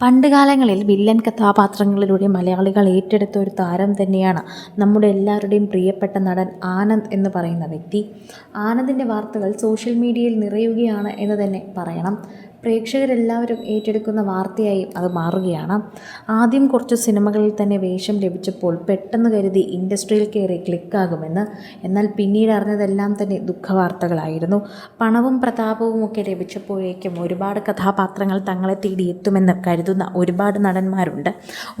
പണ്ടുകാലങ്ങളിൽ വില്ലൻ കഥാപാത്രങ്ങളിലൂടെ മലയാളികൾ ഏറ്റെടുത്ത ഒരു താരം തന്നെയാണ് നമ്മുടെ എല്ലാവരുടെയും പ്രിയപ്പെട്ട നടൻ ആനന്ദ് എന്ന് പറയുന്ന വ്യക്തി. ആനന്ദിന്റെ വാർത്തകൾ സോഷ്യൽ മീഡിയയിൽ നിറയുകയാണ് എന്ന് തന്നെ പറയണം. പ്രേക്ഷകരെല്ലാവരും ഏറ്റെടുക്കുന്ന വാർത്തയായി അത് മാറുകയാണ്. ആദ്യം കുറച്ച് സിനിമകളിൽ തന്നെ വേഷം ലഭിച്ചപ്പോൾ പെട്ടെന്ന് കരുതി ഇൻഡസ്ട്രിയിൽ കയറി ക്ലിക്കാകുമെന്ന്. എന്നാൽ പിന്നീട് അറിഞ്ഞതെല്ലാം തന്നെ ദുഃഖവാർത്തകളായിരുന്നു. പണവും പ്രതാപവും ഒക്കെ ലഭിച്ചപ്പോഴേക്കും ഒരുപാട് കഥാപാത്രങ്ങൾ തങ്ങളെ തേടി എത്തുമെന്ന് കരുതുന്ന ഒരുപാട് നടന്മാരുണ്ട്.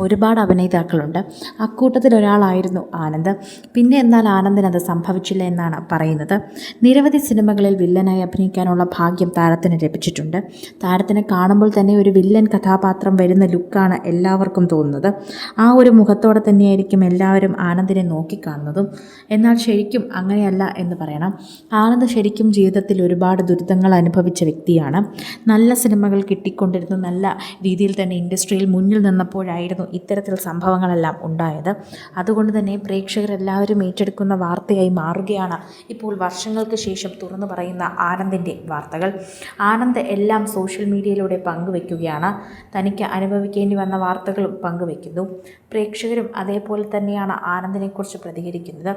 ഒരുപാട് അഭിനേതാക്കളുണ്ട്. അക്കൂട്ടത്തിൽ ഒരാളായിരുന്നു ആനന്ദ്. പിന്നെ എന്നാൽ ആനന്ദിന് അത് സംഭവിച്ചില്ല എന്നാണ് പറയുന്നത്. നിരവധി സിനിമകളിൽ വില്ലനായി അഭിനയിക്കാനുള്ള ഭാഗ്യം താരത്തിന് ലഭിച്ചിട്ടുണ്ട്. താരത്തിനെ കാണുമ്പോൾ തന്നെ ഒരു വില്ലൻ കഥാപാത്രം വരുന്ന ലുക്കാണ് എല്ലാവർക്കും തോന്നുന്നത്. ആ ഒരു മുഖത്തോടെ തന്നെയായിരിക്കും എല്ലാവരും ആനന്ദിനെ നോക്കിക്കാണുന്നതും. എന്നാൽ ശരിക്കും അങ്ങനെയല്ല എന്ന് പറയണം. ആനന്ദ് ശരിക്കും ജീവിതത്തിൽ ഒരുപാട് ദുരിതങ്ങൾ അനുഭവിച്ച വ്യക്തിയാണ്. നല്ല സിനിമകൾ കിട്ടിക്കൊണ്ടിരുന്നു നല്ല രീതിയിൽ തന്നെ ഇൻഡസ്ട്രിയിൽ മുന്നിൽ നിന്നപ്പോഴായിരുന്നു ഇത്തരത്തിൽ സംഭവങ്ങളെല്ലാം ഉണ്ടായത്. അതുകൊണ്ട് തന്നെ പ്രേക്ഷകരെല്ലാവരും ഏറ്റെടുക്കുന്ന വാർത്തയായി മാറുകയാണ് ഇപ്പോൾ വർഷങ്ങൾക്ക് ശേഷം തുറന്നു പറയുന്ന ആനന്ദിന്റെ വാർത്തകൾ. ആനന്ദ് എല്ലാം സോഷ്യൽ മീഡിയയിലൂടെ പങ്കുവെക്കുകയാണ്. തനിക്ക് അനുഭവിക്കേണ്ടി വന്ന വാർത്തകളും പങ്കുവെക്കുന്നു. പ്രേക്ഷകരും അതേപോലെ തന്നെയാണ് ആനന്ദിനെക്കുറിച്ച് പ്രതികരിക്കുന്നത്.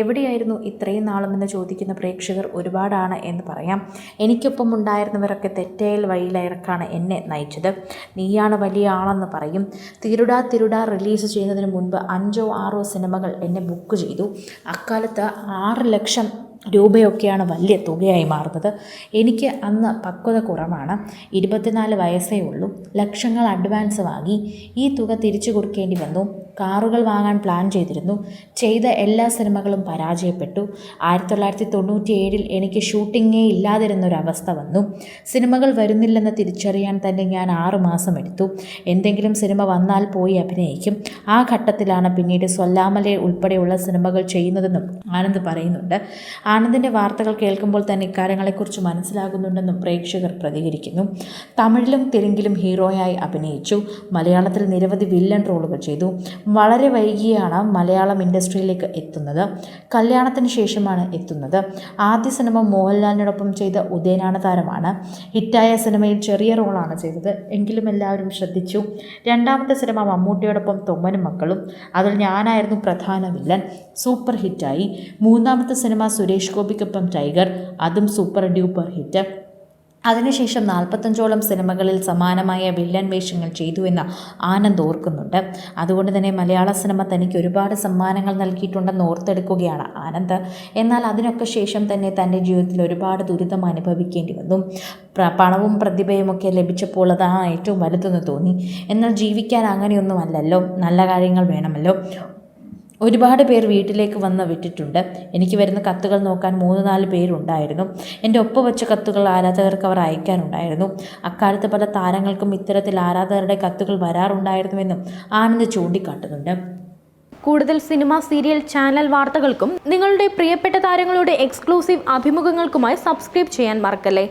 എവിടെയായിരുന്നു ഇത്രയും നാളുമെന്ന് ചോദിക്കുന്ന പ്രേക്ഷകർ ഒരുപാടാണ് എന്ന് പറയാം. എനിക്കൊപ്പം ഉണ്ടായിരുന്നവരൊക്കെ തെറ്റയൽ വഴിയിലിറക്കാണ് എന്നെ നയിച്ചത്. നീയാണ് വലിയ ആളെന്ന് പറയും. തിരുടാ തിരുടാ റിലീസ് ചെയ്യുന്നതിന് മുൻപ് അഞ്ചോ ആറോ സിനിമകൾ എന്നെ ബുക്ക് ചെയ്തു. അക്കാലത്ത് ആറ് ലക്ഷം രൂപയൊക്കെയാണ് വലിയ തുകയായി മാറുന്നത്. എനിക്ക് അന്ന് പക്വത കുറവാണ്. ഇരുപത്തിനാല് വയസ്സേ ഉള്ളൂ. ലക്ഷങ്ങൾ അഡ്വാൻസ് വാങ്ങി ഈ തുക തിരിച്ചു കൊടുക്കേണ്ടി വന്നു. കാറുകൾ വാങ്ങാൻ പ്ലാൻ ചെയ്തിരുന്നു. ചെയ്ത എല്ലാ സിനിമകളും പരാജയപ്പെട്ടു. ആയിരത്തി തൊള്ളായിരത്തി തൊണ്ണൂറ്റി ഏഴിൽ എനിക്ക് ഷൂട്ടിങ്ങേ ഇല്ലാതിരുന്നൊരവസ്ഥ വന്നു. സിനിമകൾ വരുന്നില്ലെന്ന് തിരിച്ചറിയാൻ തന്നെ ഞാൻ ആറുമാസം എടുത്തു. എന്തെങ്കിലും സിനിമ വന്നാൽ പോയി അഭിനയിക്കും. ആ ഘട്ടത്തിലാണ് പിന്നീട് സൊല്ലാമലെ ഉൾപ്പെടെയുള്ള സിനിമകൾ ചെയ്യുന്നതെന്നും ആനന്ദ് പറയുന്നുണ്ട്. ആനന്ദിന്റെ വാർത്തകൾ കേൾക്കുമ്പോൾ തന്നെ ഇക്കാര്യങ്ങളെക്കുറിച്ച് മനസ്സിലാകുന്നുണ്ടെന്നും പ്രേക്ഷകർ പ്രതികരിക്കുന്നു. തമിഴിലും തെലുങ്കിലും ഹീറോയായി അഭിനയിച്ചു. മലയാളത്തിൽ നിരവധി വില്ലൻ റോളുകൾ ചെയ്തു. വളരെ വൈകിയാണ് മലയാളം ഇൻഡസ്ട്രിയിലേക്ക് എത്തുന്നത്. കല്യാണത്തിന് ശേഷമാണ് എത്തുന്നത്. ആദ്യ സിനിമ മോഹൻലാലിനോടൊപ്പം ചെയ്ത ഉദയനാണ് താരമാണ്. ഹിറ്റായ സിനിമയിൽ ചെറിയ റോളാണ് ചെയ്തത്. എങ്കിലും എല്ലാവരും ശ്രദ്ധിച്ചു. രണ്ടാമത്തെ സിനിമ മമ്മൂട്ടിയോടൊപ്പം തൊമ്മനും മക്കളും. അതിൽ ഞാനായിരുന്നു പ്രധാന വില്ലൻ. സൂപ്പർ ഹിറ്റായി. മൂന്നാമത്തെ സിനിമ സുരേഷ് ഗോപിക്കൊപ്പം ടൈഗർ. അതും സൂപ്പർ ഡ്യൂപ്പർ ഹിറ്റ്. അതിനുശേഷം നാൽപ്പത്തഞ്ചോളം സിനിമകളിൽ സമാനമായ വില്ലൻ വേഷങ്ങൾ ചെയ്തു എന്ന് ആനന്ദ് ഓർക്കുന്നുണ്ട്. അതുകൊണ്ട് തന്നെ മലയാള സിനിമ തനിക്ക് ഒരുപാട് സമ്മാനങ്ങൾ നൽകിയിട്ടുണ്ടെന്ന് ഓർത്തെടുക്കുകയാണ് ആനന്ദ്. എന്നാൽ അതിനൊക്കെ ശേഷം തന്നെ തന്റെ ജീവിതത്തിൽ ഒരുപാട് ദുരിതം അനുഭവിക്കേണ്ടി വന്നു. പണവും പ്രതിഭയുമൊക്കെ ലഭിച്ചപ്പോൾ അതാണ് ഏറ്റവും വലുതെന്ന് തോന്നി. എന്നാൽ ജീവിക്കാൻ അങ്ങനെയൊന്നുമല്ലല്ലോ. നല്ല കാര്യങ്ങൾ വേണമല്ലോ. ഒരുപാട് പേർ വീട്ടിലേക്ക് വന്ന് വിട്ടിട്ടുണ്ട്. എനിക്ക് വരുന്ന കത്തുകൾ നോക്കാൻ മൂന്ന് നാല് പേരുണ്ടായിരുന്നു. എന്റെ ഒപ്പ് വെച്ച കത്തുകൾ ആരാധകർക്ക് അവർ അയക്കാനുണ്ടായിരുന്നു. അക്കാലത്ത് പല താരങ്ങൾക്കും ഇത്തരത്തിൽ ആരാധകരുടെ കത്തുകൾ വരാറുണ്ടായിരുന്നുവെന്നും ആനന്ദ് ചൂണ്ടിക്കാട്ടുന്നുണ്ട്. കൂടുതൽ സിനിമ സീരിയൽ ചാനൽ വാർത്തകൾക്കും നിങ്ങളുടെ പ്രിയപ്പെട്ട താരങ്ങളുടെ എക്സ്ക്ലൂസീവ് അഭിമുഖങ്ങൾക്കുമായി സബ്സ്ക്രൈബ് ചെയ്യാൻ മറക്കല്ലേ?